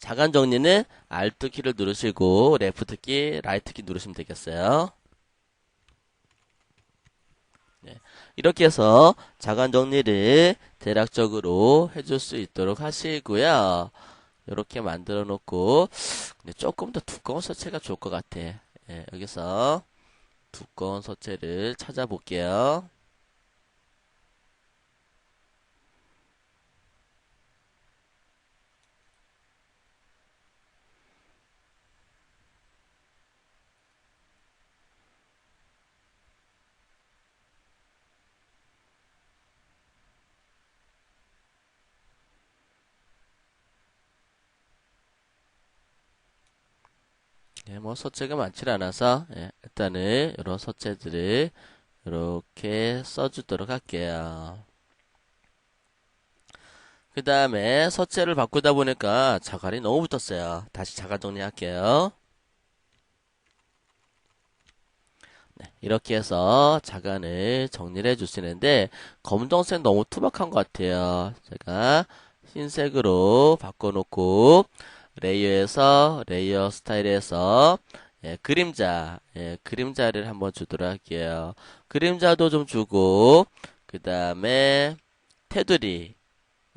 자간 정리는 Alt 키를 누르시고 레프트 키, 라이트 키 누르시면 되겠어요. 네, 이렇게 해서 자간 정리를 대략적으로 해줄 수 있도록 하시고요. 이렇게 만들어 놓고 조금 더 두꺼운 서체가 좋을 것 같아. 예, 여기서 두꺼운 서체를 찾아볼게요. 예, 뭐 서체가 많지 않아서 예, 일단은 이런 서체들을 이렇게 써주도록 할게요. 그 다음에 서체를 바꾸다 보니까 자갈이 너무 붙었어요. 다시 자갈 정리할게요. 네, 이렇게 해서 자간을 정리를 해주시는데 검정색 너무 투박한 것 같아요. 제가 흰색으로 바꿔놓고 레이어에서 레이어 스타일에서 예, 그림자 예, 그림자를 한번 주도록 할게요. 그림자도 좀 주고 그 다음에 테두리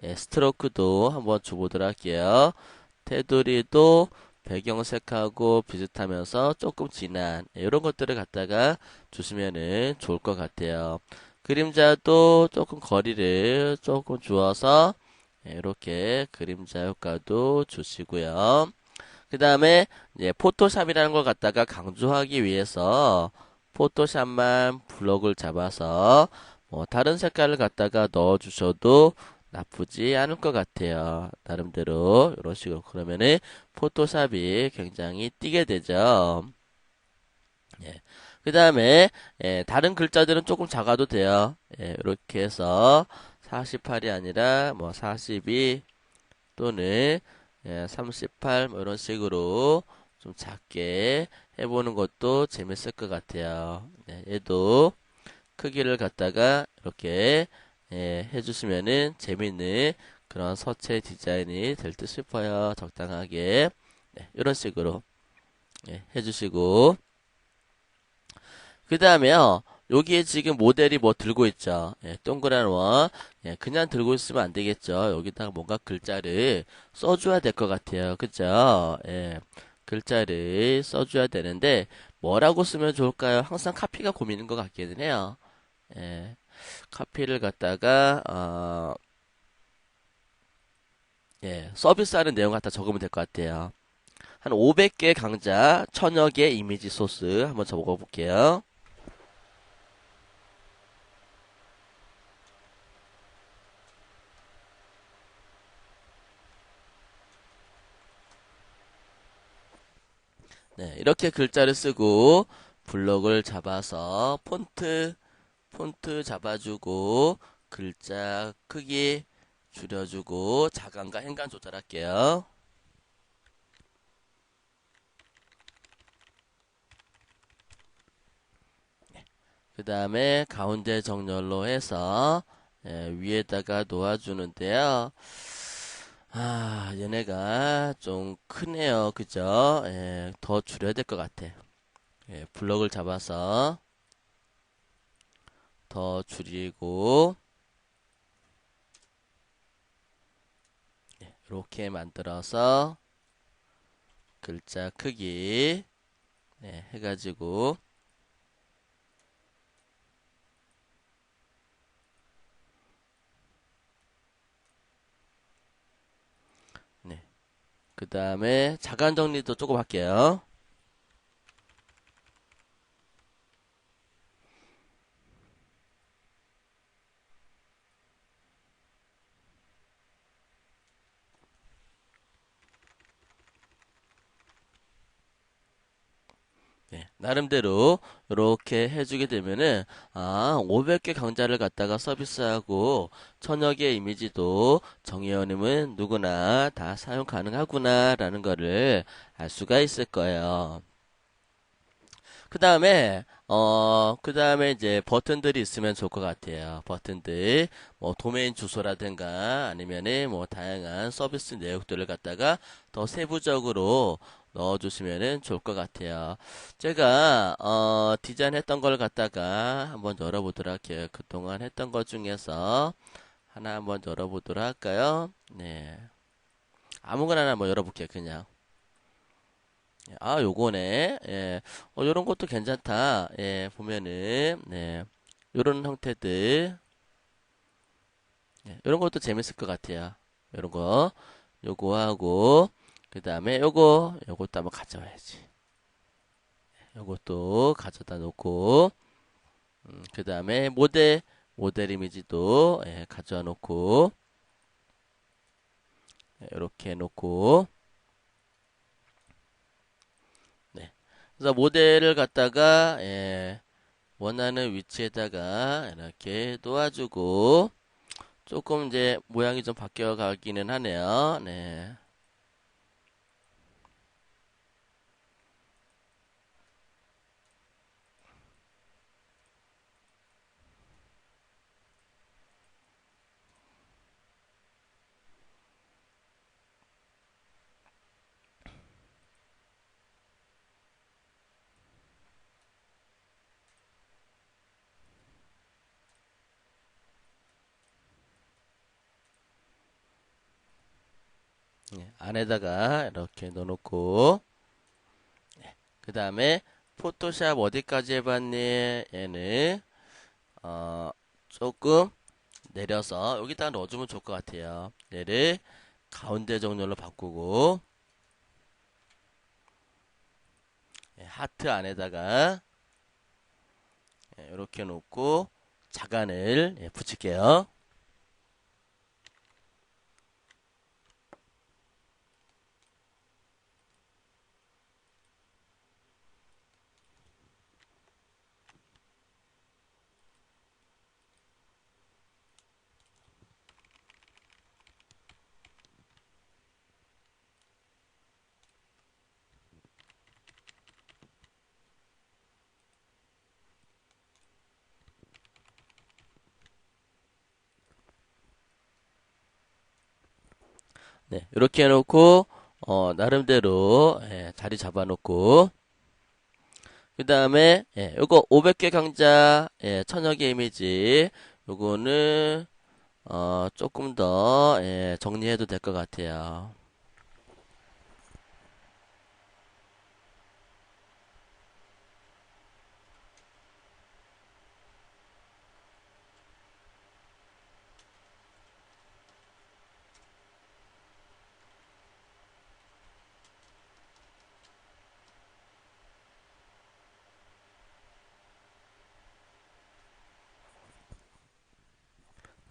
예, 스트로크도 한번 줘보도록 할게요. 테두리도 배경색하고 비슷하면서 조금 진한 예, 이런 것들을 갖다가 주시면은 좋을 것 같아요. 그림자도 조금 거리를 조금 주어서 이렇게 그림자 효과도 주시고요. 그 다음에 이제 포토샵이라는 걸 갖다가 강조하기 위해서 포토샵만 블럭을 잡아서 뭐 다른 색깔을 갖다가 넣어 주셔도 나쁘지 않을 것 같아요. 나름대로 이런 식으로 그러면은 포토샵이 굉장히 띄게 되죠. 예. 그 다음에 예, 다른 글자들은 조금 작아도 돼요. 예, 이렇게 해서 48이 아니라 뭐 42 또는 예, 38 뭐 이런 식으로 좀 작게 해보는 것도 재밌을 것 같아요. 네, 얘도 크기를 갖다가 이렇게 예, 해주시면은 재밌는 그런 서체 디자인이 될 듯 싶어요. 적당하게 네, 이런 식으로 예, 해주시고 그 다음에요. 여기에 지금 모델이 뭐 들고 있죠. 예, 동그란 원. 예, 그냥 들고 있으면 안 되겠죠. 여기다가 뭔가 글자를 써줘야 될 것 같아요. 그죠? 예, 글자를 써줘야 되는데, 뭐라고 쓰면 좋을까요? 항상 카피가 고민인 것 같기는 해요. 예, 카피를 갖다가, 어, 예, 서비스하는 내용 갖다 적으면 될 것 같아요. 한 500개 강좌, 1000여 개 이미지 소스 한번 적어 볼게요. 네, 이렇게 글자를 쓰고 블록을 잡아서 폰트 폰트 잡아주고 글자 크기 줄여주고 자간과 행간 조절할게요. 네, 그 다음에 가운데 정렬로 해서 예, 위에다가 놓아주는데요. 아, 얘네가 좀 크네요. 그죠? 예, 더 줄여야 될 것 같아. 예, 블럭을 잡아서 더 줄이고 예, 이렇게 만들어서 글자 크기 네, 해가지고 그 다음에 자간 정리도 조금 할게요. 네, 나름대로 이렇게 해주게 되면은 아 500개 강좌를 갖다가 서비스하고 천여 개 이미지도 정혜원님은 누구나 다 사용 가능하구나 라는 거를 알 수가 있을 거예요. 그 다음에 어, 그 다음에 이제 버튼들이 있으면 좋을 것 같아요. 버튼들. 뭐, 도메인 주소라든가, 아니면은 뭐, 다양한 서비스 내역들을 갖다가 더 세부적으로 넣어주시면은 좋을 것 같아요. 제가, 어, 디자인했던 걸 갖다가 한번 열어보도록 할게요. 그동안 했던 것 중에서 하나 한번 열어보도록 할까요? 네. 아무거나 하나 한번 열어볼게요, 그냥. 아, 요거네. 예. 어, 요런 것도 괜찮다. 예, 보면은, 네. 요런 형태들. 예, 요런 것도 재밌을 것 같아요. 요런 거. 요거 하고, 그 다음에 요거, 요것도 한번 가져와야지. 요것도 가져다 놓고, 음, 그 다음에 모델, 모델 이미지도, 예, 가져와 놓고, 이렇게 해놓고, 그래서 모델을 갖다가 예, 원하는 위치에다가 이렇게 놓아주고 조금 이제 모양이 좀 바뀌어 가기는 하네요. 네. 예, 안에다가 이렇게 넣어놓고 그 다음에 포토샵 어디까지 해봤니? 얘는 어, 조금 내려서 여기다 넣어주면 좋을 것 같아요. 얘를 가운데 정렬로 바꾸고 예, 하트 안에다가 예, 이렇게 놓고 자간을 예, 붙일게요. 네, 이렇게 해놓고 어, 나름대로 예, 자리 잡아놓고 그 다음에 예, 요거 500개 강좌 예, 천여 개 이미지 요거는 어, 조금 더 예, 정리해도 될 것 같아요.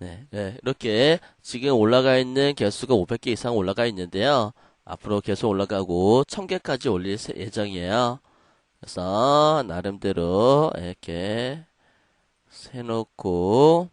네, 네, 이렇게 지금 올라가 있는 개수가 500개 이상 올라가 있는데요. 앞으로 계속 올라가고 1000개까지 올릴 예정이에요. 그래서 나름대로 이렇게 세놓고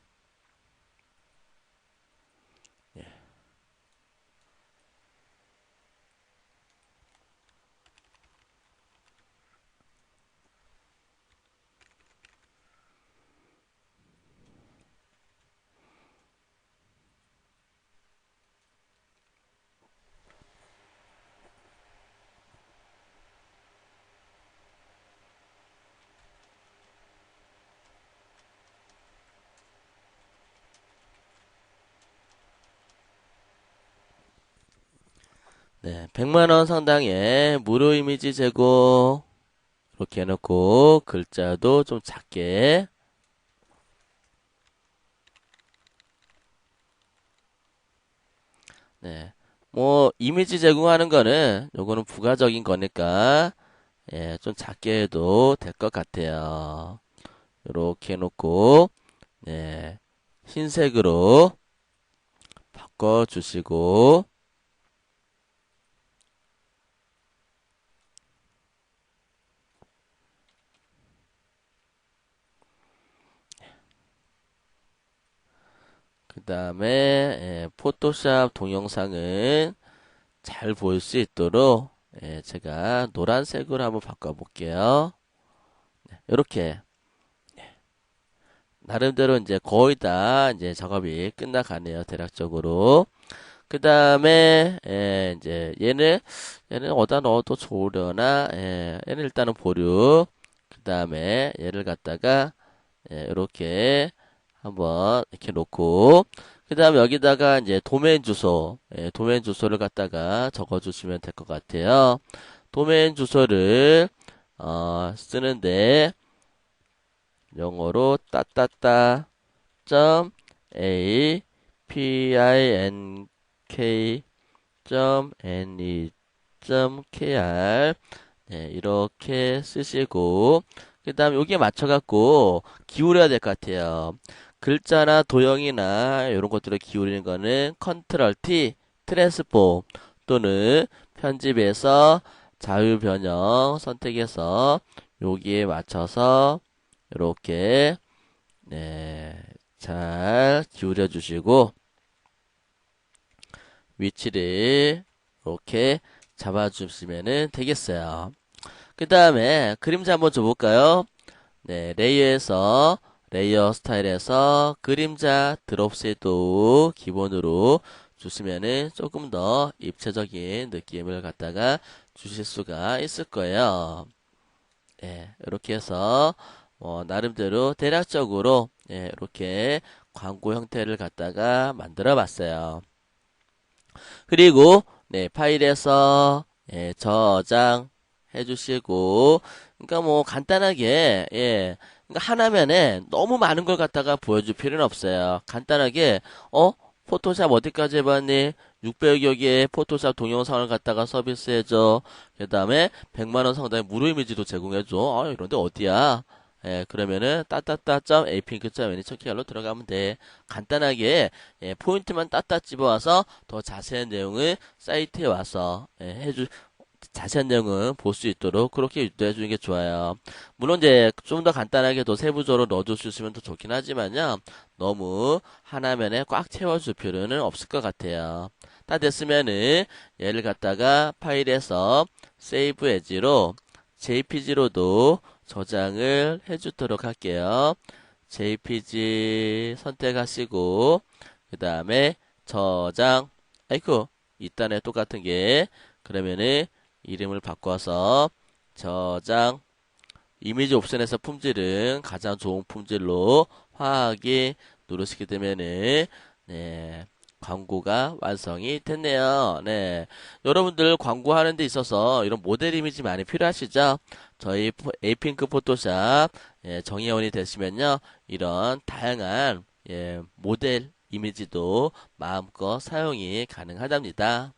네, 100만 원 상당의 무료 이미지 제공. 이렇게 해놓고 글자도 좀 작게. 네, 뭐 이미지 제공하는 거는 요거는 부가적인 거니까 예, 좀 작게 해도 될 것 같아요. 이렇게 해놓고 네, 흰색으로 바꿔주시고 다음에 예, 포토샵 동영상은 잘 보일 수 있도록 예, 제가 노란색으로 한번 바꿔 볼게요. 이렇게 나름대로 이제 거의 다 이제 작업이 끝나가네요. 대략적으로. 그 다음에 예, 이제 얘는 얘는 어디다 넣어도 좋으려나 예, 얘는 일단은 보류. 그 다음에 얘를 갖다가 예, 이렇게 한번 이렇게 놓고 그 다음에 여기다가 이제 도메인 주소 예, 도메인 주소를 갖다가 적어주시면 될 것 같아요. 도메인 주소를 어, 쓰는데 영어로 따따따 점 a p i n k 점 n e 점 k r 네, 이렇게 쓰시고 그 다음에 여기에 맞춰갖고 기울여야 될 것 같아요. 글자나 도형이나 이런 것들을 기울이는 거는 컨트롤 T 트랜스폼 또는 편집에서 자유 변형 선택해서 여기에 맞춰서 이렇게 네, 잘 기울여 주시고 위치를 이렇게 잡아 주시면 되겠어요. 그 다음에 그림자 한번 줘볼까요? 네, 레이어에서 레이어 스타일에서 그림자 드롭 섀도우 기본으로 주시면은 조금 더 입체적인 느낌을 갖다가 주실 수가 있을 거예요. 예, 이렇게 해서 어, 나름대로 대략적으로 예, 이렇게 광고 형태를 갖다가 만들어 봤어요. 그리고 네, 파일에서 예, 저장 해 주시고 그러니까 뭐 간단하게 예, 그러니까 하나면에 너무 많은 걸 갖다가 보여줄 필요는 없어요. 간단하게 어 포토샵 어디까지 해봤니? 600여 개의 포토샵 동영상을 갖다가 서비스해줘. 그 다음에 100만원 상당의 무료 이미지도 제공해줘. 아, 이런데 어디야? 예, 그러면은 따따따.apink.any 첫키알로 들어가면 돼. 간단하게 예, 포인트만 따따 집어와서 더 자세한 내용을 사이트에 와서 예, 해주 자세한 내용은 볼 수 있도록 그렇게 유도해 주는 게 좋아요. 물론 이제 좀 더 간단하게 더 세부적으로 넣어줄 수 있으면 더 좋긴 하지만요. 너무 하나면에 꽉 채워줄 필요는 없을 것 같아요. 다 됐으면은 얘를 갖다가 파일에서 세이브 에지로 JPG로도 저장을 해주도록 할게요. JPG 선택하시고 그 다음에 저장 아이쿠 이딴에 똑같은 게 그러면은 이름을 바꿔서 저장 이미지 옵션에서 품질은 가장 좋은 품질로 화하게 누르시게 되면은 네 광고가 완성이 됐네요. 네 여러분들 광고하는 데 있어서 이런 모델 이미지 많이 필요하시죠? 저희 에이핑크 포토샵 예, 정의원이 되시면요 이런 다양한 예, 모델 이미지도 마음껏 사용이 가능하답니다.